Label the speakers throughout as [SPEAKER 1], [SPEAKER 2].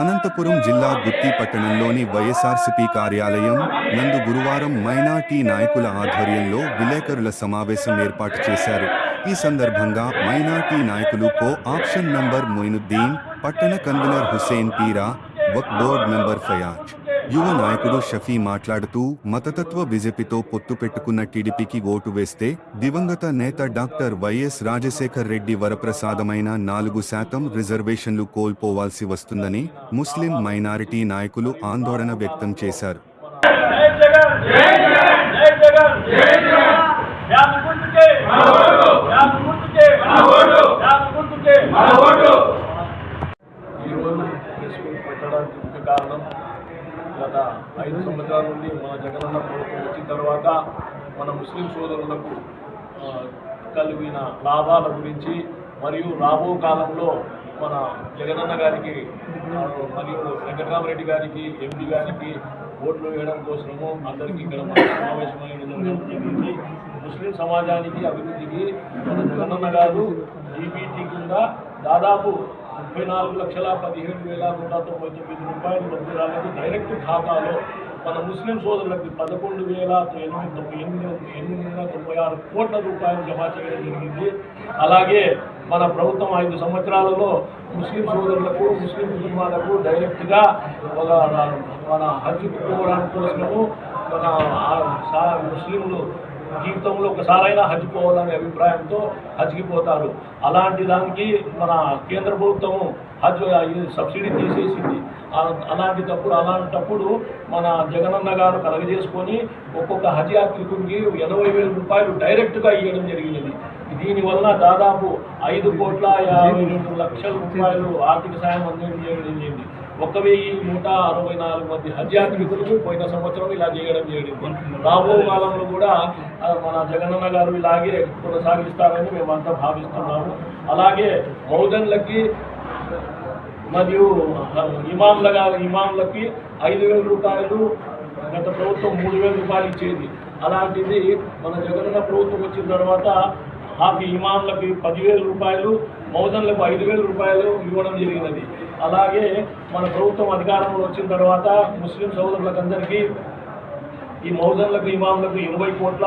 [SPEAKER 1] అనంతపురం జిల్లా గుత్తి పట్టణంలోని వైఎస్ఆర్సీపీ కార్యాలయం నందు గురువారం మైనార్టీ నాయకుల ఆధ్వర్యంలో విలేకరుల సమావేశం ఏర్పాటు చేశారు. ఈ సందర్భంగా మైనార్టీ నాయకులు కో ఆప్షన్ నంబర్ మొయినుద్దీన్ పట్టణ కన్వీనర్ హుసేన్ పీరా వక్ బోర్డ్ నంబర్ ఫయాజ్. యువ నాయకుడు షఫీ మాట్లాడుతూ మతతత్వ బీజేపీతో పొత్తు పెట్టుకున్న టీడీపీకి ఓటు వేస్తే దివంగత నేత డాక్టర్ వైఎస్ రాజశేఖర్ రెడ్డి వరప్రసాదమైన నాలుగు శాతం రిజర్వేషన్లు కోల్పోవాల్సి వస్తుందని ముస్లిం మైనారిటీ నాయకులు ఆందోళన వ్యక్తం చేశారు
[SPEAKER 2] జై జగన్ జై జగన్ జై జగన్ జై జగన్ యాభై గుర్తుకే యాభై గుర్తుకే యాభై గుర్తుకే ఈరోజు ప్రెస్ మీట్ పెట్టడానికి ముఖ్య కారణం గత ఐదు సంవత్సరాల నుండి మన ప్రభుత్వం వచ్చిన తర్వాత మన ముస్లిం సోదరులకు కలిగిన లాభాల గురించి మరియు రాబో కాలంలో మన జగనన్న గారికి మరియు వెంకటరామరెడ్డి గారికి ఎంపీ గారికి ఓట్లు వేయడం కోసము అందరికీ ఇక్కడ మన సమావేశమైనది జరిగింది. ముస్లిం సమాజానికి అభివృద్ధికి మన జగనన్న గారు జీబీటీ కింద దాదాపు ముప్పై నాలుగు లక్షల పదిహేడు వేల నూట తొంభై తొమ్మిది రూపాయలు డబ్బు రాలేదు డైరెక్ట్ ఖాతాలో మన ముస్లిం సోదరులకు పదకొండు వేల ఎనిమిది తొంభై ఎనిమిది ఎనిమిది వందల తొంభై ఆరు కోట్ల రూపాయలు జమ చేయడం జరిగింది. అలాగే మన ప్రభుత్వం ఐదు సంవత్సరాలలో ముస్లిం సోదరులకు ముస్లిం కుటుంబాలకు డైరెక్ట్గా ఒక మన హజ్ పోవడానికి కోసము మన ముస్లింలు జీవితంలో ఒకసారైనా హజ్ పోవాలనే అభిప్రాయంతో హజ్కి పోతారు అలాంటి దానికి మన కేంద్ర ప్రభుత్వము హజ్ సబ్సిడీ తీసేసింది. అలాంటిటప్పుడు అలాంటప్పుడు మన జగనన్న గారు కలగజేసుకొని ఒక్కొక్క హజ్ యాత్రికుడికి ఎనభై వేల రూపాయలు డైరెక్ట్గా ఇవ్వడం జరిగింది దీనివల్ల దాదాపు ఐదు కోట్ల యాభై రెండు లక్షల రూపాయలు ఆర్థిక సాయం అందించడం ఒక వెయ్యి నూట అరవై నాలుగు మంది హజ్ యాత్రికులకు పోయిన సంవత్సరం ఇలా చేయడం జరిగింది. రాబో కాలంలో కూడా మన జగనన్న గారు ఇలాగే కొనసాగిస్తారని మేమంతా భావిస్తున్నాము. అలాగే మౌదన్లకి మరియు ఇమాంల గారు ఇమాంలకి ఐదు వేల రూపాయలు గత ప్రభుత్వం మూడు వేల రూపాయలు ఇచ్చేది. అలాంటిది మన జగనన్న ప్రభుత్వం వచ్చిన తర్వాత హాఫీ ఇమాంలకి పదివేల రూపాయలు మౌజన్లకు ఐదు వేల రూపాయలు ఇవ్వడం జరిగినది. అలాగే మన ప్రభుత్వం అధికారంలో వచ్చిన తర్వాత ముస్లిం సోదరులకందరికీ ఈ మౌజన్లకు ఇమాంలకు ఇరవై కోట్ల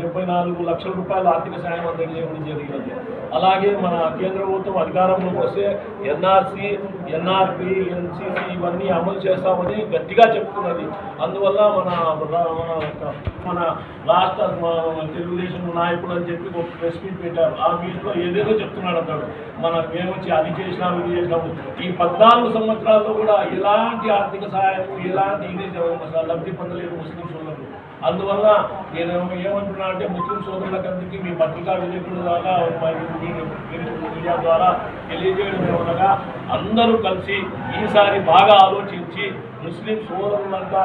[SPEAKER 2] డెబ్బై నాలుగు లక్షల రూపాయల ఆర్థిక సాయం అందజేయడం జరిగినది. అలాగే మన కేంద్ర ప్రభుత్వం అధికారంలోకి వస్తే ఎన్ఆర్సి ఎన్ఆర్పి ఎన్సిసి ఇవన్నీ అమలు చేస్తామని గట్టిగా చెప్తున్నది. అందువల్ల మన మన మన రాష్ట్ర తెలుగుదేశం నాయకులు అని చెప్పి ఒక ప్రెస్ మీట్ పెట్టారు. ఆ మీట్లో ఏదేదో చెప్తున్నాడు అతడు. మన వచ్చి అది చేసినాము ఇది చేసినాము. ఈ పద్నాలుగు సంవత్సరాల్లో కూడా ఎలాంటి ఆర్థిక సహాయం ఎలాంటి ఇది లబ్ధి పొందలేదు ముస్లిం సోదరులు. అందువల్ల నేను ఏమంటున్నా అంటే ముస్లిం సోదరులకందరికీ మీ పత్రికా విలేకరుల ద్వారా మీడియా ద్వారా తెలియజేయడం ఏమనగా అందరూ కలిసి ఈసారి బాగా ఆలోచించి ముస్లిం సోదరులంతా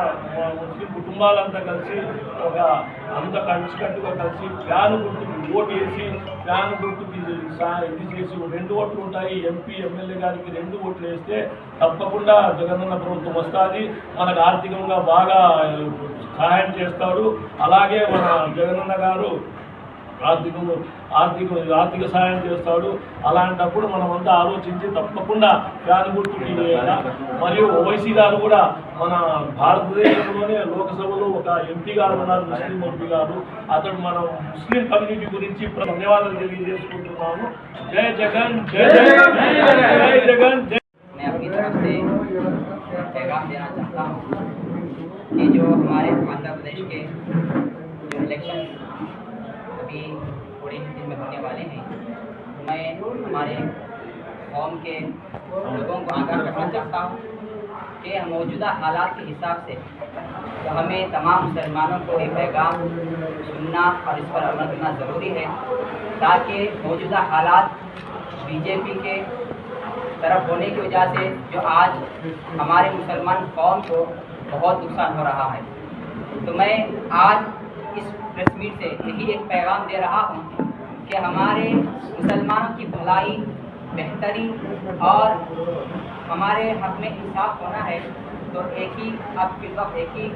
[SPEAKER 2] ముస్లిం కుటుంబాలంతా కలిసి ఒక అంత కలిసికట్టుగా కలిసి ఫ్యాన్ గుర్తుకు ఓటు వేసి ఫ్యాన్ గుర్తుకి ఇది చేసి రెండు ఓట్లు ఉంటాయి. ఎంపీ ఎమ్మెల్యే గారికి రెండు ఓట్లు వేస్తే తప్పకుండా జగనన్న ప్రభుత్వం వస్తుంది. మనకు ఆర్థికంగా బాగా సహాయం చేస్తాడు అలాగే మన జగనన్న గారు ఆర్థిక ఆర్థిక ఆర్థిక సహాయం చేస్తాడు అలాంటప్పుడు మనమంతా ఆలోచించి తప్పకుండా ఫ్యాన్ గుర్తుకి వేయాలా. మరియు ఓవైసీ గారు కూడా మన భారతదేశంలోనే లోకసభలో ఒక ఎంపీ గారు ఉన్నారు ముస్లిం ఎంపీ గారు అతడు మన ముస్లిం కమ్యూనిటీ గురించి ధన్యవాదాలు తెలియజేసుకుంటున్నాము జై జగన్ జై జగన్ జై జగన్ జై
[SPEAKER 3] मैं अपनी तरफ से पैगाम देना चाहता हूँ कि जो हमारे आंध्र प्रदेश के जो इलेक्शन بھی تھوڑے ہی دن میں ہونے والے ہیں۔ میں ہمارے قوم کے لوگوں کو آگاہ کرنا چاہتا ہوں کہ موجودہ حالات کے حساب سے ہمیں تمام مسلمانوں کو یہ پیغام سننا اور اس پر عمل کرنا ضروری ہے تاکہ موجودہ حالات بی جے پی کے طرف ہونے کی وجہ سے جو آج ہمارے مسلمان قوم کو بہت نقصان ہو رہا ہے۔ تو میں آج اس تصویر سے یہی ایک پیغام دے رہا ہوں کہ ہمارے مسلمانوں کی بھلائی بہتری اور ہمارے حق میں انصاف ہونا ہے، تو ایک ہی آپ کے وقت، ایک ہی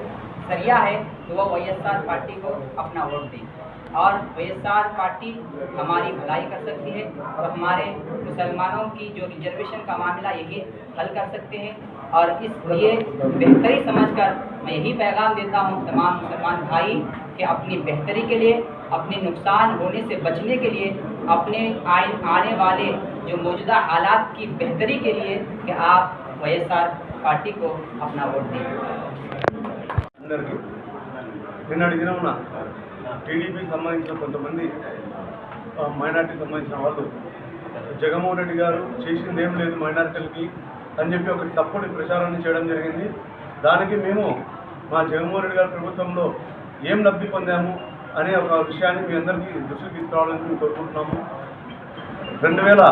[SPEAKER 3] ذریعہ ہے، تو وہ وی ایس آر پارٹی کو اپنا ووٹ دیں۔ اور وی ایس آر پارٹی ہماری بھلائی کر سکتی ہے اور ہمارے مسلمانوں کی جو ریزرویشن کا معاملہ یہی حل کر سکتے ہیں۔ اور اس لیے بہتری سمجھ کر میں یہی پیغام دیتا ہوں تمام مسلمان بھائی کہ اپنی بہتری کے لیے اپنے نقصان ہونے سے بچنے کے لیے، اپنے آنے والے جو موجودہ حالات کی بہتری کے لیے کہ آپ وی ایس آر پارٹی کو اپنا ووٹ دیں۔
[SPEAKER 4] అందరికీ నిన్నటి దినమున టీడీపీకి సంబంధించిన కొంతమంది మైనార్టీకి సంబంధించిన వాళ్ళు జగన్మోహన్ రెడ్డి గారు చేసింది ఏం లేదు మైనార్టీలకి అని చెప్పి ఒక తప్పుడు ప్రచారాన్ని చేయడం జరిగింది. దానికి మేము మా జగన్మోహన్ రెడ్డి గారి ప్రభుత్వంలో ఏం లబ్ధి పొందాము అనే ఒక విషయాన్ని మీ అందరికీ దృష్టికి తీసుకురావాలని మేము కోరుకుంటున్నాము. రెండు వేల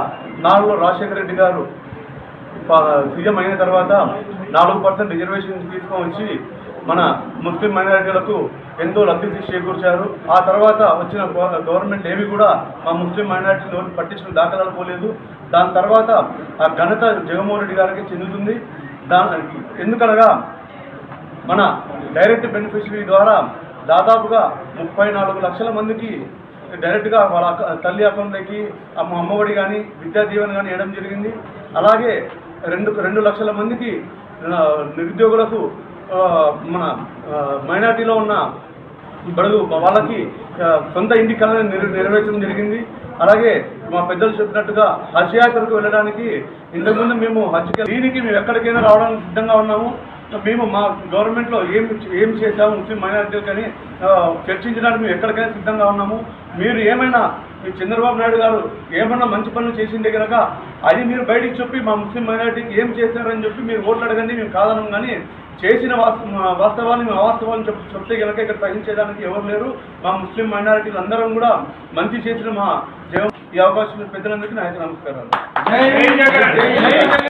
[SPEAKER 4] నాలుగులో రాజశేఖర రెడ్డి గారు సీఎం అయిన తర్వాత నాలుగు పర్సెంట్ రిజర్వేషన్ తీసుకొని వచ్చి మన ముస్లిం మైనారిటీలకు ఎంతో లబ్ధి చేకూర్చారు. ఆ తర్వాత వచ్చిన గవర్నమెంట్ ఏవి కూడా మా ముస్లిం మైనారిటీలు ఎవరు పట్టించిన దాఖలాలు పోలేదు. దాని తర్వాత ఆ ఘనత జగన్మోహన్ రెడ్డి గారికి చెందుతుంది. దాని ఎందుకనగా మన డైరెక్ట్ బెనిఫిషరీ ద్వారా దాదాపుగా ముప్పై నాలుగు లక్షల మందికి డైరెక్ట్గా వాళ్ళ అక్క- తల్లి అకౌంట్లోకి అమ్మ అమ్మఒడి కానీ విద్యా దీవెన కానీ వేయడం జరిగింది. అలాగే రెండు రెండు లక్షల మందికి నిరుద్యోగులకు మన మైనార్టీలో ఉన్న బడుగు వాళ్ళకి సొంత ఇంటి కళను నెరవేర్చడం జరిగింది. అలాగే మా పెద్దలు చెప్పినట్టుగా హజ్ యాత్రకు వెళ్ళడానికి ఇంతకుముందు మేము హజ్కి దీనికి మేము ఎక్కడికైనా రావడానికి సిద్ధంగా ఉన్నాము. మేము మా గవర్నమెంట్లో ఏం ఏం చేశాము ముస్లిం మైనారిటీలు కానీ చర్చించడానికి మేము ఎక్కడికైనా సిద్ధంగా ఉన్నాము. మీరు ఏమైనా మీ చంద్రబాబు నాయుడు గారు ఏమన్నా మంచి పనులు చేసిండే కనుక అది మీరు బయటికి చెప్పి మా ముస్లిం మైనారిటీకి ఏం చేశారని చెప్పి మీరు ఓట్లు అడగండి మేము కాదనం కానీ చేసిన వాస్త- మా వాస్తవాన్ని మేము అవాస్తవాన్ని చెప్పి చెప్తే కనుక ఇక్కడ సహించేదానికి ఎవరు లేరు. మా ముస్లిం మైనారిటీలు అందరం కూడా మంచి చేసిన మా జగన్ ఈ అవకాశం పెద్దలందరికీ నా నమస్కారాలు.